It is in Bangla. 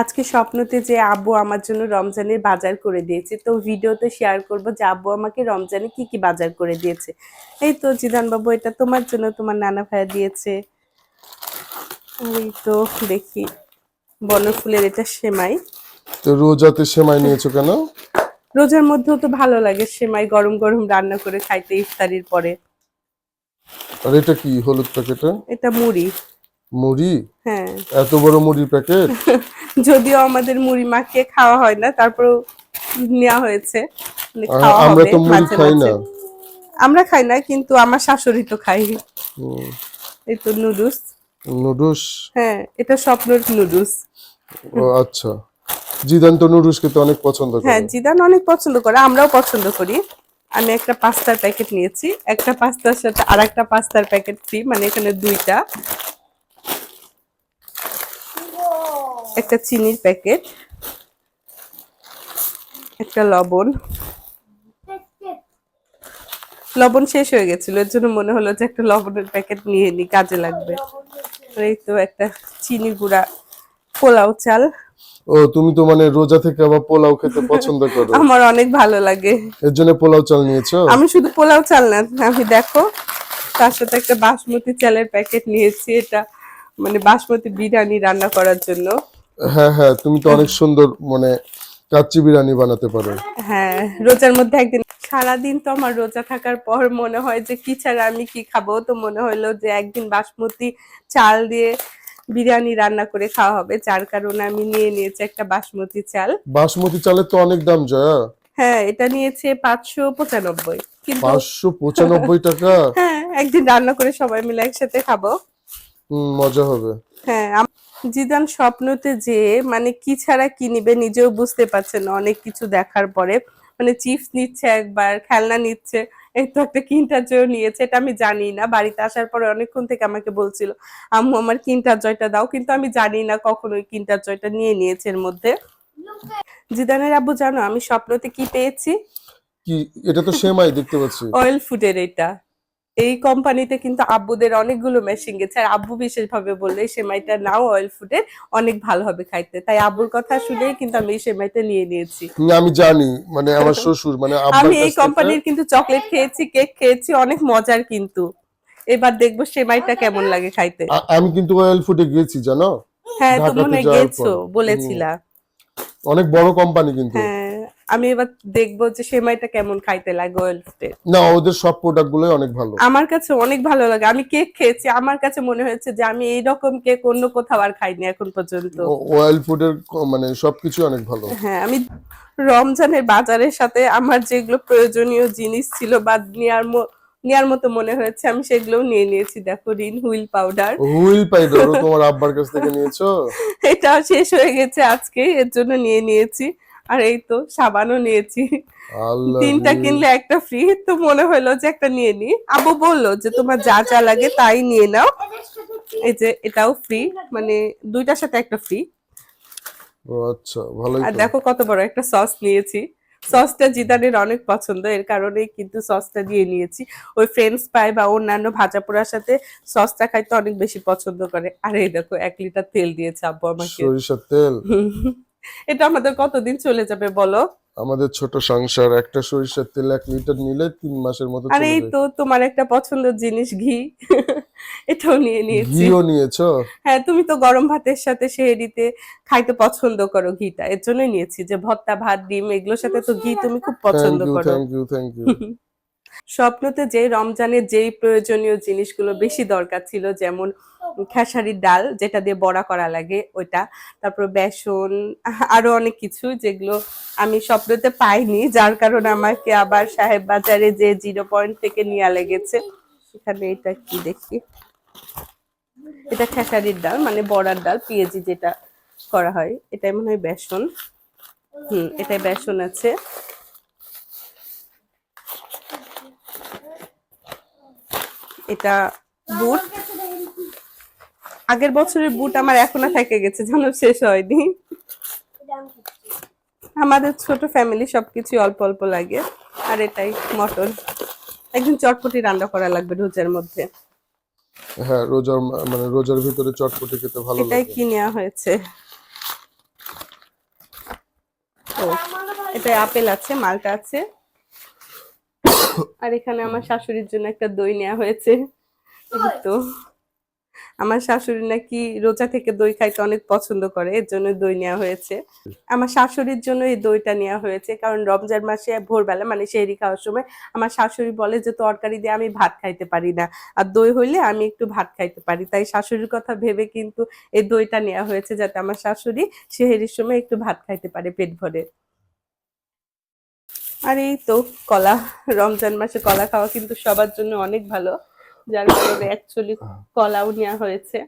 আজকে স্বপ্নতে যে আব্বু আমার জন্য রমজানের বাজার করে দিয়েছে তো ভিডিওতে শেয়ার করব যে আব্বু আমাকে রমজানে কি কি বাজার করে দিয়েছে। এই তো জিদান বাবু এটা তোমার জন্য তোমার নানা ভাইয়া দিয়েছে। এই তো দেখি বনফুলের এটা সেমাই। তো রোজাতে সেমাই নিয়েছো কেন? রোজার মধ্যেও তো ভালো লাগে সেমাই গরম গরম রান্না করে খাইতে ইফতারির পরে। আর এটা কি হলুদ প্যাকেটে এটা মুড়ি। মুড়ি? হ্যাঁ। এত বড় মুড়ির প্যাকেট? যদিও আমাদের মুড়ি মাখিয়ে খাওয়া হয় না তারপরেও নেওয়া হয়েছে। মানে আমরা তো মুড়ি খাই না। আমরা খাই না কিন্তু আমার শাশুড়ি তো খাই এই তো নুডলস। নুডলস? হ্যাঁ এটা স্বপ্নের নুডলস। ও আচ্ছা। জিদান তো নুডলস খেতে অনেক পছন্দ করে। হ্যাঁ জিদান অনেক পছন্দ করে আমরাও পছন্দ করি। আমি একটা পাস্তার প্যাকেট নিয়েছি একটা পাস্তার সাথে আর একটা পাস্তার প্যাকেট ফ্রি মানে এখানে দুইটা। একটা চিনির প্যাকেট একটা লবণ। লবণ শেষ হয়ে গেছিল এর জন্য মনে হলো যে একটা লবণের প্যাকেট নিয়ে নি কাজে লাগবে। এই তো একটা চিনি গুঁড়া পোলাও চাল। ও তুমি তো মানে রোজা থেকে আবার পোলাও খেতে পছন্দ করো। আমার অনেক ভালো লাগে। এর জন্য পোলাও চাল নিয়েছো? আমি শুধু পোলাও চাল না আমি দেখো তার সাথে একটা বাসমতি চালের প্যাকেট নিয়েছি এটা মানে বাসমতি বিরিয়ানি রান্না করার জন্য। হ্যাঁ হ্যাঁ তুমি তো অনেক সুন্দর মানে কাচ্চি বিরিয়ানি বানাতে পারো। হ্যাঁ রোজার মধ্যে একদিন সারাদিন তো আমার রোজা থাকার পর মনে হয় যে কি ছাড়া আমি কি খাব? তো মনে হলো যে একদিন বাসমতি চাল দিয়ে বিরিয়ানি রান্না করে খাওয়া হবে। যার কারণে আমি নিয়ে নিয়েছি একটা বাসমতি চাল। বাসমতি চালের তো অনেক দাম জয়া। হ্যাঁ এটা নিয়েছে পাঁচশো পঁচানব্বই। পাঁচশো পঁচানব্বই টাকা? হ্যাঁ একদিন রান্না করে সবাই মিলে একসাথে খাব। মজা হবে। হ্যাঁ জিদান স্বপ্নতে যে মানে কি ছাড়া কি নিবে নিজেও বুঝতে পারছে না। অনেক কিছু দেখার পরে মানে চিপস নিচ্ছে একবার খেলনা নিচ্ছে এই তো একটা কিন্টার জয় নিয়েছে এটা আমি জানি না। বাড়িতে আসার পরে অনেকক্ষণ থেকে আমাকে বলছিল আম্মু আমার কিন্টার জয়টা দাও। কিন্তু আমি জানি না কখন ওই কিন্টার জয়টা নিয়ে নিয়েছে এর মধ্যে। জিদানের আব্বু জানো আমি স্বপ্নতে কি পেয়েছি? কি? এটা তো সেমাই দেখতে পাচ্ছি। অয়েল ফুডের এটা। এই কোম্পানিতে কিন্তু আব্বুদের অনেকগুলো মেশিন গেছে। আর আব্বু বিশেষভাবে বললে সেমাইটা নাও অয়েল ফুডের অনেক ভালো হবে খাইতে। তাই আব্বুর কথা শুনেই কিন্তু আমি এই সেমাইটা নিয়ে নিয়েছি। আমি জানি মানে আমার শ্বশুর মানে আমি এই কোম্পানির কিন্তু চকলেট খেয়েছি কেক খেয়েছি অনেক মজার কিন্তু। এবার দেখব সেমাইটা কেমন লাগে খাইতে। আমি কিন্তু অয়েল ফুডে গিয়েছি জানো? হ্যাঁ তুমি গেছো বলেছিলা। অনেক বড় কোম্পানি কিন্তু। হ্যাঁ। আমি এবার দেখব যে সেমাইটা কেমন খাইতে লাগে ফুডের না ওদের সব প্রোডাক্ট গুলোই অনেক ভালো। আমার কাছে অনেক ভালো লাগে। আমি কেক খেয়েছি আমার কাছে মনে হয়েছে যে আমি এইরকম কেক অন্য কোথাও আর খাইনি এখন পর্যন্ত। অয়েল ফুডের মানে সবকিছু অনেক ভালো। হ্যাঁ আমি রমজানের বাজারের সাথে আমার যেগুলো প্রয়োজনীয় জিনিস ছিল বা নেয়ার ম- নেয়ার মতো মনে হয়েছে আমি সেগুলোও নিয়ে নিয়েছি। দেখো Rin Wheel powder. Wheel powder তোমার আব্বার কাছ থেকে নিয়েছো? এটা শেষ হয়ে গেছে আজকে এর জন্য নিয়ে নিয়েছি। আর এই তো সাবানও নিয়েছি। তিনটা কিনলে একটা ফ্রি তো মনে হলো যে একটা নিয়ে নি। আবু বলল যে তোমার যা যা লাগে তাই নিয়ে নাও। এই যে এটাও ফ্রি মানে দুইটার সাথে একটা ফ্রি আচ্ছা ভালোই আর দেখো কত বড় একটা সস নিয়েছি। সসটা জিদানের অনেক পছন্দ এর কারণেই কিন্তু সসটা দিয়ে নিয়েছি। ওই ফ্রেঞ্চ ফ্রাই বা অন্যান্য ভাজা পোড়ার সাথে সসটা খাইতে অনেক বেশি পছন্দ করে। আর এই দেখো এক লিটার তেল দিয়েছে আব্বু আমাকে। সরিষার তেল? এটা আমাদের কতদিন চলে যাবে বলো? আমাদের ছোট সংসার একটা সরিষার তেল এক লিটার নিলে তিন মাসের মতো আর এই তো তোমার একটা পছন্দের জিনিস ঘি। এটাও নিয়ে নিয়েছি। ঘিও নিয়েছো? হ্যাঁ তুমি তো গরম ভাতের সাথে সেহেরিতে খাইতে পছন্দ করো ঘিটা। এর জন্যই নিয়েছি যে ভর্তা ভাত ডিম এগুলোর সাথে তো ঘি তুমি খুব পছন্দ করো। থ্যাংক ইউ থ্যাংক ইউ স্বপ্নতে যে রমজানের যেই প্রয়োজনীয় জিনিসগুলো বেশি দরকার ছিল, যেমন খেসারির ডাল, যেটা দিয়ে বড়া করা লাগে, ওইটা। তারপর বেসন, আরও অনেক কিছু যেগুলো আমি স্বপ্নতে পাইনি, যার কারণে আমাকে আবার সাহেব বাজারে যে জিরো পয়েন্ট থেকে নেওয়া লেগেছে এখানে এটা কি দেখি? এটা খেসারির ডাল মানে বড়ার ডাল, পেঁয়াজি যেটা করা হয়, এটাই মনে হয় বেসন। হুম, এটাই বেসন আছে। এটা বুট। আগের বছরের বুট আমার এখনও থেকে গেছে জানো শেষ হয়নি। আমাদের ছোট ফ্যামিলি সবকিছু অল্প অল্প লাগে আর এটাই মটন। একদিন চটপটি রান্না করা লাগবে রোজার মধ্যে। হ্যাঁ রোজার মানে রোজার ভিতরে চটপটি খেতে ভালো এটাই কি নেওয়া হয়েছে? এটা আপেল আছে মালটা আছে। আর এখানে আমার শাশুড়ির জন্য একটা দই নেওয়া হয়েছে। তো আমার শাশুড়ি নাকি রোজা থেকে দই খাইতে অনেক পছন্দ করে এর জন্য দই নেওয়া হয়েছে। আমার শাশুড়ির জন্য এই দইটা নেওয়া হয়েছে কারণ রমজান মাসে ভোরবেলা মানে সেহরি খাওয়ার সময় আমার শাশুড়ি বলে যে তরকারি দিয়ে আমি ভাত খাইতে পারি না। আর দই হইলে আমি একটু ভাত খাইতে পারি। তাই শাশুড়ির কথা ভেবে কিন্তু এই দইটা নেওয়া হয়েছে যাতে আমার শাশুড়ি সেহেরির সময় একটু ভাত খাইতে পারে পেট ভরে। আর এই তো কলা রমজান মাসে কলা খাওয়া কিন্তু সবার জন্য অনেক ভালো। যার কারণে অ্যাকচুয়ালি কলাও নেওয়া হয়েছে।